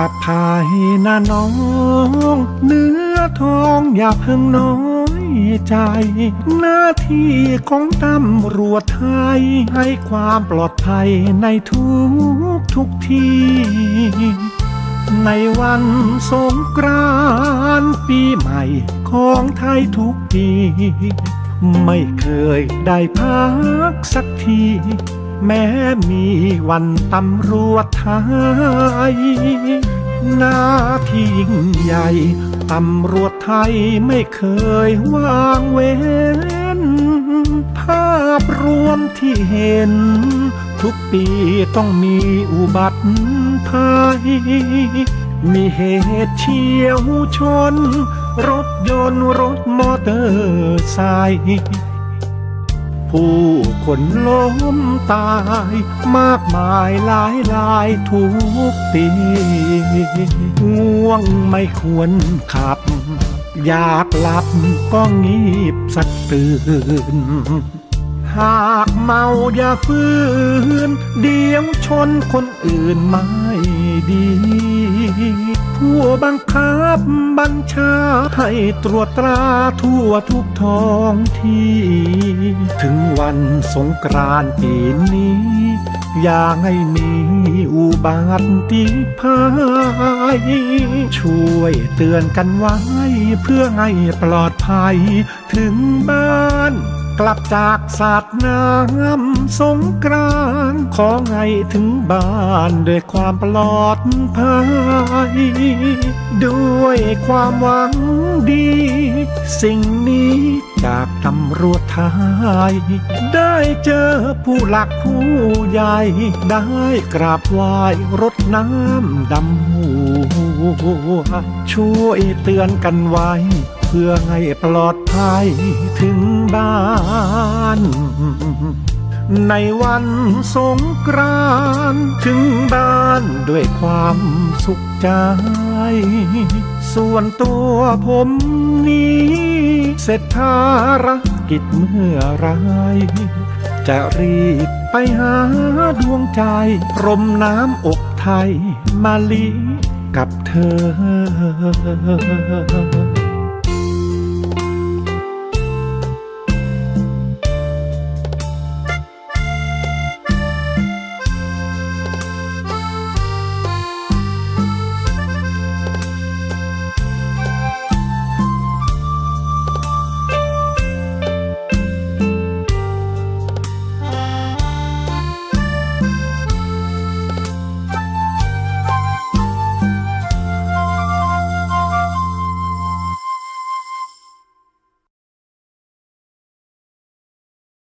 อภัยนะน้อง เนื้อทองอย่าเพิ่งน้อยใจ หน้าที่ของตำรวจไทย ให้ความปลอดภัยในทุกทุกที่ ในวันสงกรานต์ปีใหม่ของไทยทุกปี ไม่เคยได้พักสักทีแม้มีวันตำรวจไทย ใหญ่ตำรวจไทยไม่เคยวางเว้น ภาพรวมที่เห็น ทุกปีต้องมีอุบัติภัย มีเหตุเฉียวชน รถยนต์รถมอเตอร์ไซค์ ผู้คนล้มตาย มากมายหลายหลายทุกปีง่วงไม่ควรขับ อยากหลับก็งีบสักตื่น หากเมาอย่าฝืนเดี๋ยวชนคนอื่นม่ ดี ผู้บังคับบัญชาให้ตรวจตราทั่วทุกท้องที่ ถึงวันสงกรานต์ปีนี้ อย่าให้มีอุบัติภัย ช่วยเตือนกันไว้เพื่อให้ปลอดภัยถึงบ้านกลับจากสาดน้ำสงกรานขอให้ถึงบ้านด้วยความปลอดภัย ด้วยความหวังดี สิ่งนี้จากตำรวจไทย ได้เจอผู้หลักผู้ใหญ่ ได้กราบไหว้รดน้ำดำหัวช่วยเตือนกันไว้ เพื่อให้ปลอดภัยถึงบ้าน ในวันสงกรานต์ถึงบ้านด้วยความสุขใจ ส่วนตัวผมนี้ เสร็จภารกิจเมื่อไร จะรีบไปหาดวงใจรมน้ำอกไทยมาลีกับเธอ